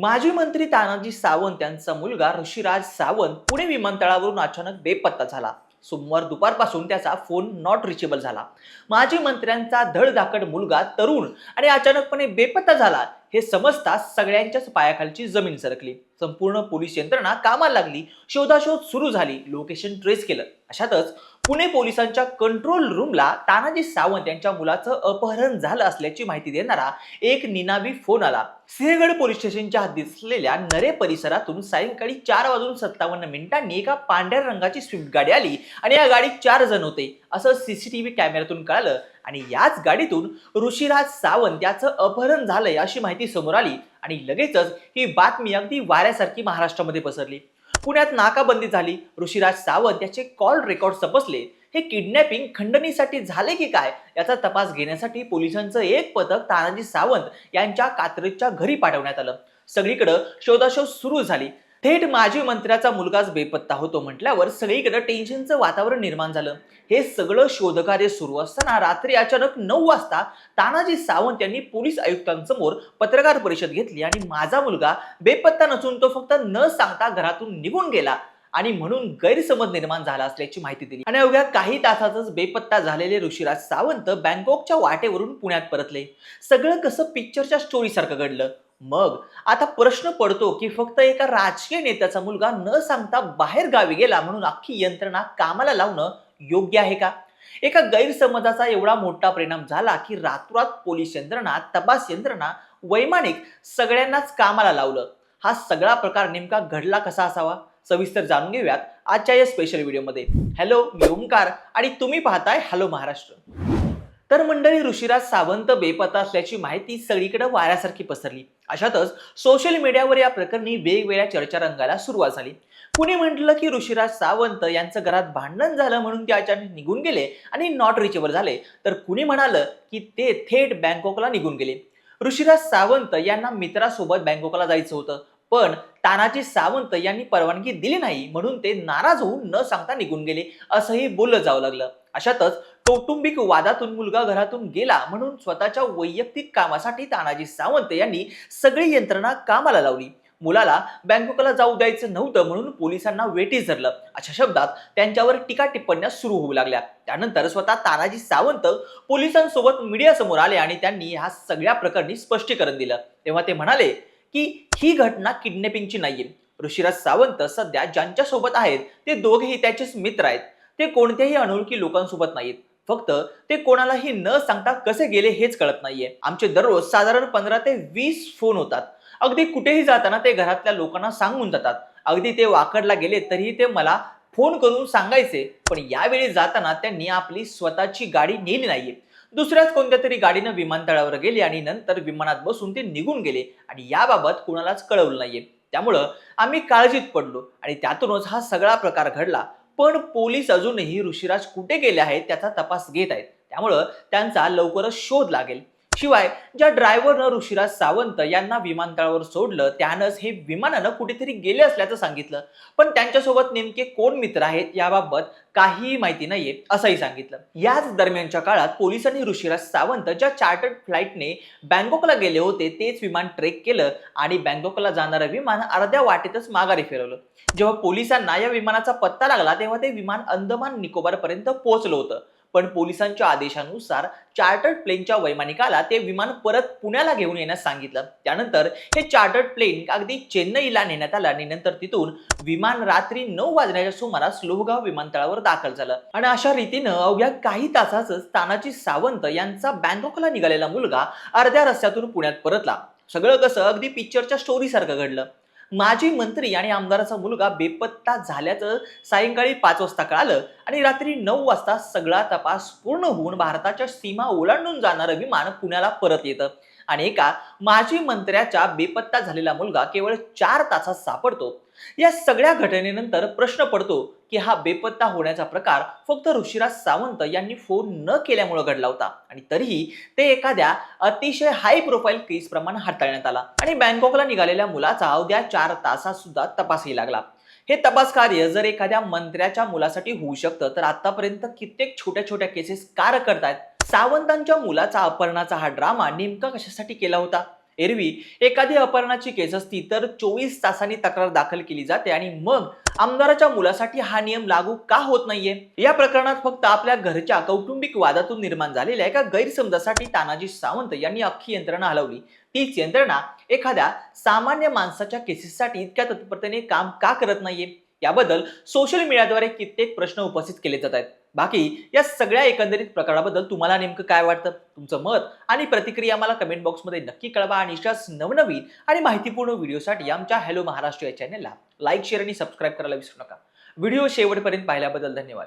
माजी मंत्री तानाजी सावंत यांचा मुलगा ऋषीराज सावंत पुणे विमानतळावरून अचानक बेपत्ता झाला. सोमवार दुपारपासून त्याचा फोन नॉट रिचेबल झाला. माजी मंत्र्यांचा धडधाकट मुलगा तरुण आणि अचानकपणे बेपत्ता झाला हे समजताच सगळ्यांच्याच पायाखालची जमीन सरकली. संपूर्ण पोलीस यंत्रणा कामाला लागली. शोधाशोध सुरू झाली. लोकेशन ट्रेस केलं. अशातच पुणे पोलिसांच्या कंट्रोल रूमला तानाजी सावंत यांच्या मुलाचं अपहरण झालं असल्याची माहिती देणारा एक निनावी फोन आला. सिंहगड पोलीस स्टेशनच्या हद्दीत असलेल्या नरे परिसरातून सायंकाळी चार वाजून सत्तावन्न मिनिटांनी एका पांढऱ्या रंगाची स्विफ्ट गाडी आली आणि या गाडीत चार जण होते. असं सीसीटीव्ही कॅमेऱ्यातून कळालं आणि याच गाडीतून ऋषीराज सावंत याचं अपहरण झालंय अशी माहिती समोर आली. आणि लगेचच ही बातमी अगदी वाऱ्यासारखी महाराष्ट्रामध्ये पसरली. पुण्यात नाकाबंदी झाली. ऋषीराज सावंत याचे कॉल रेकॉर्ड तपासले हे किडनॅपिंग खंडणीसाठी झाले की काय? याचा तपास घेण्यासाठी पोलिसांचं एक पथक तानाजी सावंत यांच्या कात्रेच्या घरी पाठवण्यात आलं. सगळीकडं शोधाशोध सुरू झाली. थेट माजी मंत्र्याचा मुलगाच बेपत्ता होतो म्हटल्यावर सगळीकडे टेन्शनचं वातावरण निर्माण झालं. हे सगळं शोधकार्य सुरू असताना रात्री अचानक नऊ वाजता तानाजी सावंत यांनी पोलीस आयुक्तांसमोर पत्रकार परिषद घेतली आणि माझा मुलगा बेपत्ता नसून तो फक्त न सांगता घरातून निघून गेला आणि म्हणून गैरसमज निर्माण झाला असल्याची माहिती दिली. आणि अवघ्या काही तासातच बेपत्ता झालेले ऋषीराज सावंत बँकॉकच्या वाटेवरून पुण्यात परतले. सगळं कसं पिक्चरच्या स्टोरी सारखं घडलं? मग आता प्रश्न पडतो की फक्त एका राजकीय नेत्याचा मुलगा न सांगता बाहेर गावी गेला म्हणून अख्खी यंत्रणा कामाला लावणं योग्य आहे का? एका गैरसमजाचा एवढा मोठा परिणाम झाला की रातोरात पोलीस यंत्रणा तपास यंत्रणा वैमानिक सगळ्यांनाच कामाला लावलं. हा सगळा प्रकार नेमका घडला कसा असावा? सविस्तर जाणून घेऊयात आजच्या या स्पेशल व्हिडिओमध्ये हॅलो मी ओंकार आणि तुम्ही पाहताय हॅलो महाराष्ट्र. तर मंडळी ऋषीराज सावंत बेपत्ता असल्याची माहिती सगळीकडे वाऱ्यासारखी पसरली. अशातच सोशल मीडियावर या प्रकरणी वेगवेगळ्या चर्चा रंगायला सुरुवात झाली. कुणी म्हटलं की ऋषीराज सावंत यांचं घरात भांडण झालं म्हणून ते अचानक निघून गेले आणि नॉट रिचेबल झाले. तर कुणी म्हणालं की ते थेट बँकॉकला निघून गेले. ऋषीराज सावंत यांना मित्रासोबत बँकॉकला जायचं होतं. पण तानाजी सावंत यांनी परवानगी दिली नाही म्हणून ते नाराज होऊन न सांगता निघून गेले. असंही बोललं जावं लागलं. अशातच कौटुंबिक वादातून मुलगा घरातून गेला म्हणून स्वतःच्या वैयक्तिक कामासाठी तानाजी सावंत यांनी सगळी यंत्रणा कामाला लावली. मुलाला बँकॉकला जाऊ द्यायचं नव्हतं म्हणून पोलिसांना वेटीस धरलं. अशा शब्दात त्यांच्यावर टीका टिप्पण्या सुरू होऊ लागल्या. त्यानंतर स्वतः तानाजी सावंत पोलिसांसोबत मीडियासमोर आले आणि त्यांनी ह्या सगळ्या प्रकरणी स्पष्टीकरण दिलं. तेव्हा ते म्हणाले की ही घटना किडनॅपिंगची नाहीये. ऋषीराज सावंत सध्या ज्यांच्या सोबत आहेत ते दोघेही त्याचेच मित्र आहेत. ते कोणत्याही अनोळखी लोकांसोबत नाहीत फक्त ते कोणालाही न सांगता कसे गेले हेच कळत नाहीये. आमचे दररोज साधारण पंधरा ते वीस फोन होतात. अगदी कुठेही जाताना ते घरातल्या लोकांना सांगून जातात. अगदी ते वाकडला गेले तरीही ते मला फोन करून सांगायचे पण यावेळी जाताना त्यांनी आपली स्वतःची गाडी नेली नाहीये. दुसऱ्याच कोणत्या तरी गाडीनं विमानतळावर गेले आणि नंतर विमानात बसून ते निघून गेले आणि याबाबत कुणालाच कळवलं नाहीये. त्यामुळं आम्ही काळजीत पडलो आणि त्यातूनच हा सगळा प्रकार घडला. पण पोलीस अजूनही ऋषीराज कुठे गेले आहेत त्याचा तपास घेत आहेत. त्यामुळं त्यांचा लवकरच शोध लागेल. शिवाय ज्या ड्रायव्हरनं ऋषिराज सावंत यांना विमानतळावर सोडलं त्यानंच हे विमानानं कुठेतरी गेले असल्याचं सांगितलं. पण त्यांच्यासोबत नेमके कोण मित्र आहेत याबाबत काहीही माहिती नाहीये असंही सांगितलं. याच दरम्यानच्या काळात पोलिसांनी ऋषिराज सावंत ज्या चार्टर्ड फ्लाईटने बँकॉकला गेले होते तेच विमान ट्रेक केलं आणि बँकॉकला जाणारं विमान अर्ध्या वाटेतच माघारी फिरवलं. जेव्हा पोलिसांना या विमानाचा पत्ता लागला तेव्हा ते विमान अंदमान निकोबार पर्यंत पोहोचलं होतं. पण पोलिसांच्या आदेशानुसार चार्टर्ड प्लेनच्या वैमानिकाला ते विमान परत पुण्याला घेऊन येण्यास सांगितलं. त्यानंतर हे चार्टर्ड प्लेन अगदी चेन्नईला नेण्यात आलं आणि नंतर तिथून विमान रात्री नऊ वाजण्याच्या सुमारास लोहगाव विमानतळावर दाखल झालं. आणि अशा रीतीनं अवघ्या काही तासातच तानाजी सावंत यांचा बँकॉकला निघालेला मुलगा अर्ध्या रस्त्यातून पुण्यात परतला. सगळं कसं अगदी पिक्चरच्या स्टोरीसारखं घडलं. माजी मंत्री आणि आमदाराचा मुलगा बेपत्ता झाल्याचं सायंकाळी पाच वाजता कळालं आणि रात्री नऊ वाजता सगळा तपास पूर्ण होऊन भारताच्या सीमा ओलांडून जाणारं विमान पुण्याला परत येतं. आणि एका माजी मंत्र्याचा बेपत्ता झालेला मुलगा केवळ चार तासात सापडतो. या सगळ्या घटनेनंतर प्रश्न पडतो की हा बेपत्ता होण्याचा प्रकार फक्त ऋषिराज सावंत यांनी फोन न केल्यामुळे घडला होता. आणि तरीही ते एखाद्या अतिशय हाय प्रोफाईल केस प्रमाणे हाताळण्यात आला. आणि बँकॉकला निघालेल्या मुलाचा अवघ्या चार तासात सुद्धा तपासही लागला. हे तपास कार्य जर एखाद्या मंत्र्याच्या मुलासाठी होऊ शकतं तर आतापर्यंत कित्येक छोट्या छोट्या केसेस कार करतायत. सावंतांच्या मुलाचा अपहरणाचा हा ड्रामा नेमका कशासाठी केला होता? एरवी एखादी अपहरणाची केस असती तर चोवीस तासांनी तक्रार दाखल केली जाते आणि मग आमदाराच्या मुलासाठी हा नियम लागू का होत नाहीये? या प्रकरणात फक्त आपल्या घरच्या कौटुंबिक वादातून निर्माण झालेल्या एका गैरसमजासाठी तानाजी सावंत यांनी अख्खी यंत्रणा हलवली. तीच यंत्रणा एखाद्या सामान्य माणसाच्या केसेससाठी इतक्या तत्परतेने काम का करत नाहीये? याबद्दल सोशल मीडियाद्वारे कित्येक प्रश्न उपस्थित केले जात आहेत. बाकी या सगळ्या एकंदरीत प्रकाराबद्दल तुम्हाला नेमकं काय वाटतं? तुमचं मत आणि प्रतिक्रिया मला कमेंट बॉक्समध्ये नक्की कळवा आणि अशाच नवनवीन आणि माहितीपूर्ण व्हिडिओसाठी आमच्या हॅलो महाराष्ट्र या चॅनेलला लाईक शेअर आणि सबस्क्राईब करायला विसरू नका. व्हिडिओ शेवटपर्यंत पाहिल्याबद्दल धन्यवाद.